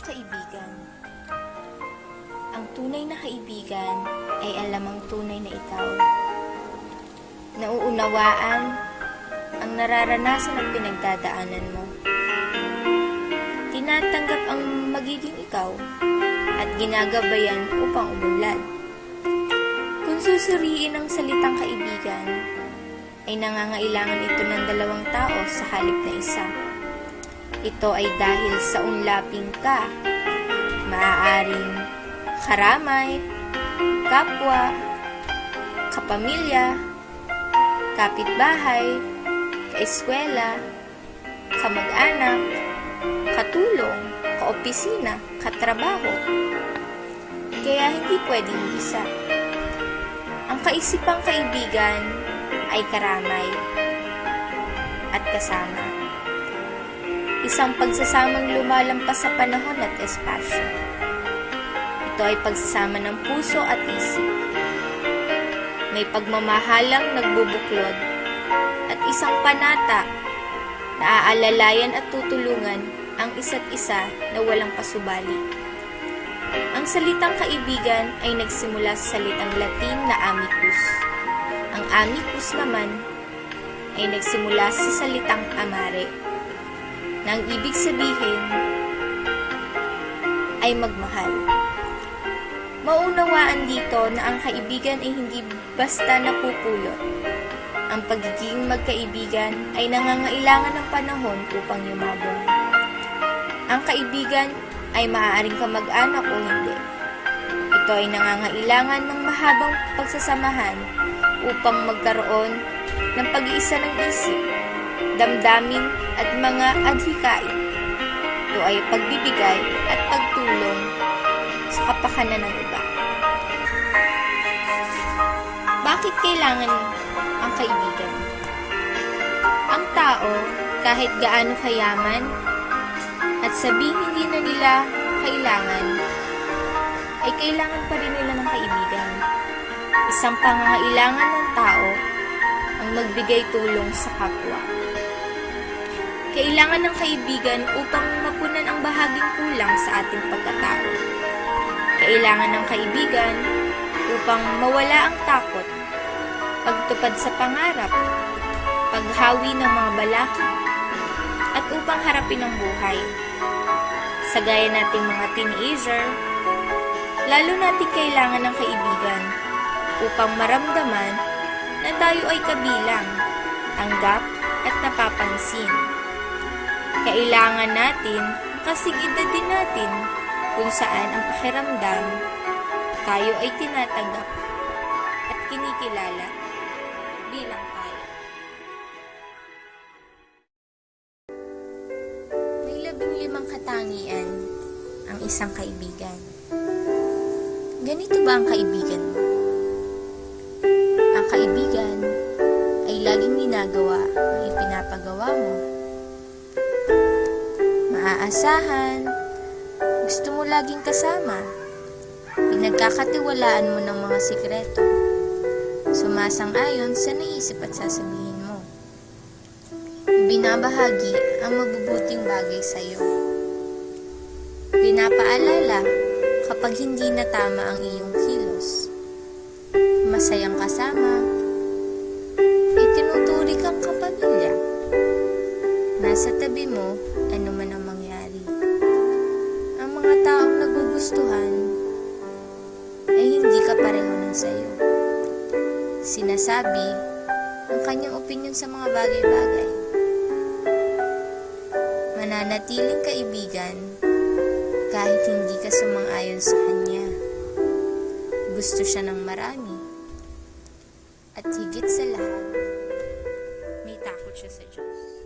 kaibigan. Ang tunay na kaibigan ay alam ang tunay na ikaw. Nauunawaan ang nararanasan at pinagdadaanan mo. Tinatanggap ang magiging ikaw at ginagabayan upang umunlad. Kung susuriin ang salitang kaibigan, ay nangangailangan ito ng dalawang tao sa halip na isa. Ito ay dahil sa unlaping ka, maaaring karamay, kapwa, kapamilya, kapitbahay, kaeskwela, kamag-anak, katulong, kaopisina, katrabaho. Kaya hindi pwedeng isa. Ang kaisipang kaibigan ay karamay at kasama. Isang pagsasamang lumalampas sa panahon at espasyo. Ito ay pagsasama ng puso at isip. May pagmamahalang nagbubuklod at isang panata na aalalayan at tutulungan ang isa't isa na walang pasubali. Ang salitang kaibigan ay nagsimula sa salitang Latin na amicus. Ang amicus naman ay nagsimula sa salitang amare, na ang ibig sabihin ay magmahal. Maunawaan dito na ang kaibigan ay hindi basta napupulot. Ang pagiging magkaibigan ay nangangailangan ng panahon upang yumabong. Ang kaibigan ay maaaring kamag-anak o hindi. Ito ay nangangailangan ng mahabang pagsasamahan upang magkaroon ng pag-iisa ng isip, damdamin at mga adhikain. Ito ay pagbibigay at pagtulong sa kapakanan ng iba. Bakit kailangan ang kaibigan? Ang tao, kahit gaano kayaman, at sabing hindi na nila kailangan, ay kailangan pa rin nila ng kaibigan. Isang pangangailangan ng tao ang magbigay tulong sa kapwa. Kailangan ng kaibigan upang mapunan ang bahaging kulang sa ating pagkatao. Kailangan ng kaibigan upang mawala ang takot, pagtupad sa pangarap, paghawi ng mga balaki, at upang harapin ang buhay. Sa gaya nating mga teenager, lalo natin kailangan ng kaibigan upang maramdaman na tayo ay kabilang, tanggap at napapansin. Kailangan natin kasing edad din natin kung saan ang pakiramdam tayo ay tinatanggap at kinikilala bilang tayo. May labing limang katangian ang isang kaibigan. Ganito ba ang kaibigan mo? Maaasahan, gusto mo laging kasama, pinagkakatiwalaan mo ng mga sikreto, sumasang-ayon sa naisip at sasabihin mo. Binabahagi ang mabubuting bagay sa iyo. Pinapaalala kapag hindi na tama ang iyong kilos. Masayang kasama. Itinuturi kang kapamilya. Nasa tabi pareho ng sayo. Sinasabi ang kanyang opinion sa mga bagay-bagay. Mananatiling kaibigan kahit hindi ka sumang-ayon sa kanya. Gusto siya ng marami. At higit sa lahat, may takot siya sa Diyos.